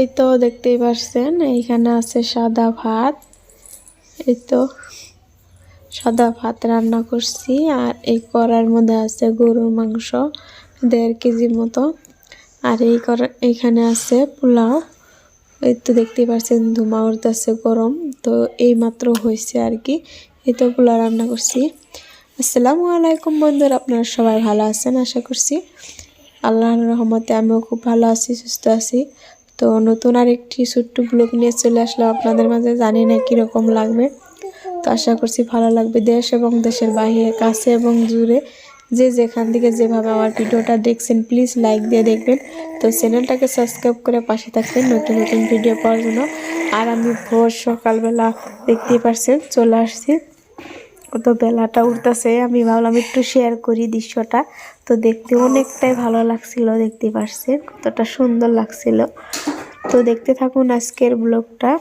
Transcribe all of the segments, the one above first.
এই তো দেখতেই পারছেন, এইখানে আছে সাদা ভাত। এই তো সাদা ভাত রান্না করছি, আর এই কড়ার মধ্যে আছে গরুর মাংস দেড় কেজির মতো। আর এই কড়া এইখানে আছে পোলাও। এই তো দেখতেই পাচ্ছেন ধুমা উঠতেছে গরম, তো এই মাত্র হয়েছে আর কি। এই তো পোলাও রান্না করছি। আসসালামু আলাইকুম বন্ধুরা, আপনারা সবাই ভালো আছেন? আশা করছি আল্লাহর রহমতে আমিও খুব ভালো আছি, সুস্থ আছি। তো নতুন আর একটি ছোট্ট ব্লগ নিয়ে চলে আসলাম। আপনাদের মাঝে জানি না কীরকম লাগবে। তো আশা করছি ভালো লাগবে দেশ এবং দেশের বাইরে, কাছে এবং দূরে। যে যেখান থেকে যেভাবে আমার ভিডিওটা দেখছেন প্লিজ লাইক দিয়ে দেখবেন। তো চ্যানেলটাকে সাবস্ক্রাইব করে পাশে থাকবেন নতুন নতুন ভিডিও পাওয়ার জন্য। আর আমি ভোর সকালবেলা দেখতেই পারছেন, চলে আসছি। তো বেলাটা উঠতেছে, আমি ভাবলাম একটু শেয়ার করি দৃশ্যটা। তো দেখতে অনেকটাই ভালো লাগছিল, দেখতে পারছেন? কতটা সুন্দর লাগছিল। তো দেখতে থাকুন আজকের ব্লগটা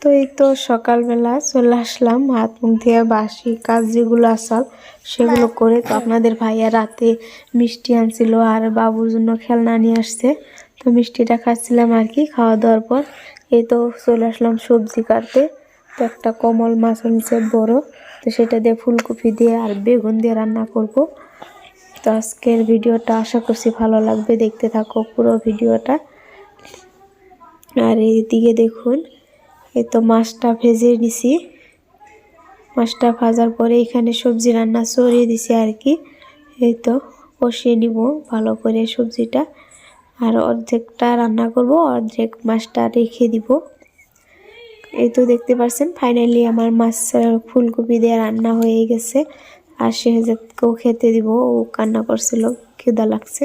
তো এই তো সকালবেলা চলে আসলাম, হাত মুখ দিয়ে বাসি কাজ যেগুলো আসাল সেগুলো করে তো আপনাদের ভাইয়া রাতে মিষ্টি আনছিল আর বাবুর জন্য খেলনা নিয়ে আসছে। তো মিষ্টিটা খাচ্ছিলাম আর কি, খাওয়া দাওয়ার পর। এই তো চলে আসলাম সবজি কাটতে। তো একটা কমল মাছ আনছে বড়। তো সেটা দিয়ে ফুলকপি দিয়ে আর বেগুন দিয়ে রান্না করব। তো আজকের ভিডিওটা আশা করছি ভালো লাগবে। দেখতে থাকো পুরো ভিডিওটা। আর এইদিকে দেখুন, এই তো মাছটা ভেজে নিছি। মাছটা ভাজার পরে এখানে সবজি রান্না চড়িয়ে দিছি আর কি। এই তো কষিয়ে নিব ভালো করে সবজিটা। আর অর্ধেকটা রান্না করব, অর্ধেক মাছটা রেখে দিব। এই তো দেখতে পাচ্ছেন ফাইনালি আমার মাছ ফুলকপি দিয়ে রান্না হয়ে গেছে। আর শেহজাদকেও খেতে দিব, ও কান্না করছিল, খিদা লাগছে।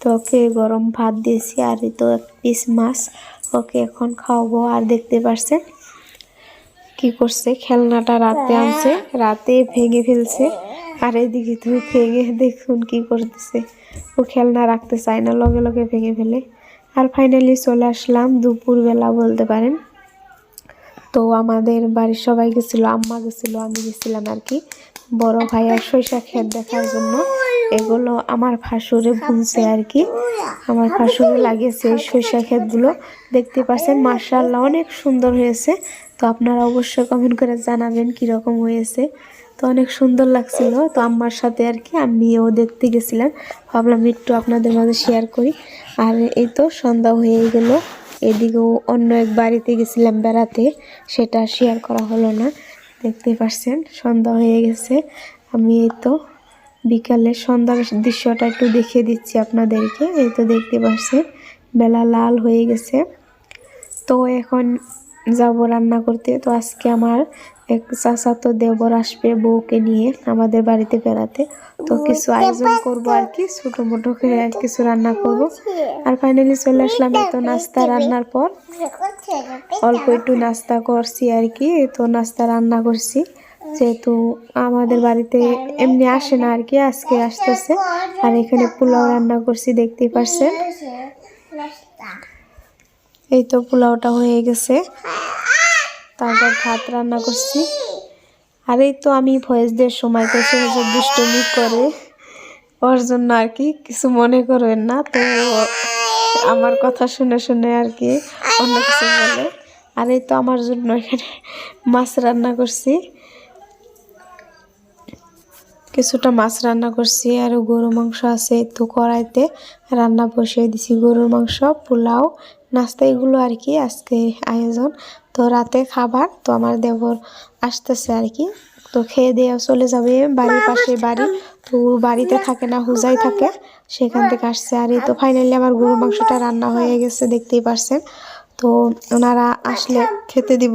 তো ওকে গরম ভাত দিয়েছি, আর এই তো এক পিস মাছ ওকে এখন খাওয়াবো। আর দেখতে পারছেন কি করছে, খেলনাটা রাতে আনছে, রাতে ভেঙে ফেলছে। আর এদিকে তো ভেঙে দেখুন কি করতেছে, ও খেলনা রাখতে চায় না, লগে লগে ভেঙে ফেলে। আর ফাইনালি চলে আসলাম দুপুরবেলা বলতে পারেন। তো আমাদের বাড়ির সবাই গেছিল, আম্মা গেছিল, আমি গেছিলাম আর কি। বড় ভাইয়ার সরিষা ক্ষেত দেখার জন্য। এগুলো আমার ফাঁসুরে বুনছে আর কি। আমার ফাঁসুরে লাগিয়েছে এই সরিষা ক্ষেতগুলো। দেখতে পাচ্ছেন মার্শাল্লাহ অনেক সুন্দর হয়েছে। তো আপনারা অবশ্যই কমেন্ট করে জানাবেন কীরকম হয়েছে। তো অনেক সুন্দর লাগছিল। তো আম্মার সাথে আর কি, আমিও দেখতে গেছিলাম। ভাবলাম একটু আপনাদের মাঝে শেয়ার করি। আর এই তো সন্ধ্যা হয়ে গেল। এদিকেও অন্য এক বাড়িতে গেছিলাম বেড়াতে, সেটা শেয়ার করা হলো না। দেখতে পাচ্ছেন সন্ধ্যা হয়ে গেছে। আমি এই তো বিকালে সন্ধ্যার দৃশ্যটা একটু দেখিয়ে দিচ্ছি আপনাদেরকে। এই তো দেখতে পাচ্ছেন বেলা লাল হয়ে গেছে। তো এখন যাব রান্না করতে। তো আজকে আমার এক চাচাতো দেবর আসবে বউকে নিয়ে আমাদের বাড়িতে বেড়াতে। তো কিছু আয়োজন করব আর কি ছোটো মোটো করে আর কিছু রান্না করব। আর ফাইনালি চলে আসলাম এত নাস্তা রান্নার পর। অল্প একটু নাস্তা করছি আর কি, তো নাস্তা রান্না করছি। যেহেতু আমাদের বাড়িতে এমনি আসে না আর কি, আজকে আসতেছে। আর এখানে পোলাও রান্না করছি, দেখতেই পারছেন। এই তো পোলাওটা হয়ে গেছে। তারপর ভাত রান্না করছি। আর এই তো আমি ভয়েস দেওয়ার সময় তো সে যে দুষ্টমি করে। ওর জন্য আর কি কিছু মনে করবেন না। তো আমার কথা শুনে শুনে আর কি অন্য কিছু বলে। আর এই তো আমার জন্য এখানে মাছ রান্না করছি। কিছুটা মাছ রান্না করছি আর গরু মাংস আছে তো কড়াইতে রান্না বসিয়ে দিছি। গরুর মাংস পোলাও নাস্তা এগুলো আর কি আজকে আয়োজন। তো রাতে খাবার তো আমার দেবর আসতেছে আর কি। তো খেয়ে দিয়ে চলে যাবে বাড়ির পাশে বাড়ি। তো বাড়িতে থাকে না হুজাই থাকে সেখান থেকে আসছে। আর এই তো ফাইনালি আমার গরুর মাংসটা রান্না হয়ে গেছে দেখতেই পারছেন। তো ওনারা আসলে খেতে দিব।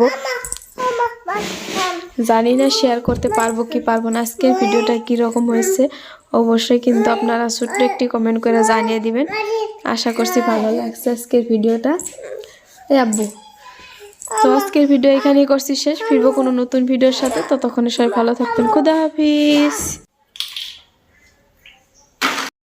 জানি না শেয়ার করতে পারব কি পারব না, আজকের ভিডিওটা কীরকম হয়েছে, অবশ্যই কিন্তু আপনারা ছোট্ট একটি কমেন্ট করে জানিয়ে দিবেন। আশা করছি ভালো লাগছে আজকের ভিডিওটা এই আব্বু, তো আজকের ভিডিও এখানেই করছি শেষ, ফিরবো কোনো নতুন ভিডিওর সাথে, ততক্ষণে সবাই ভালো থাকবেন। খুদা হাফিজ।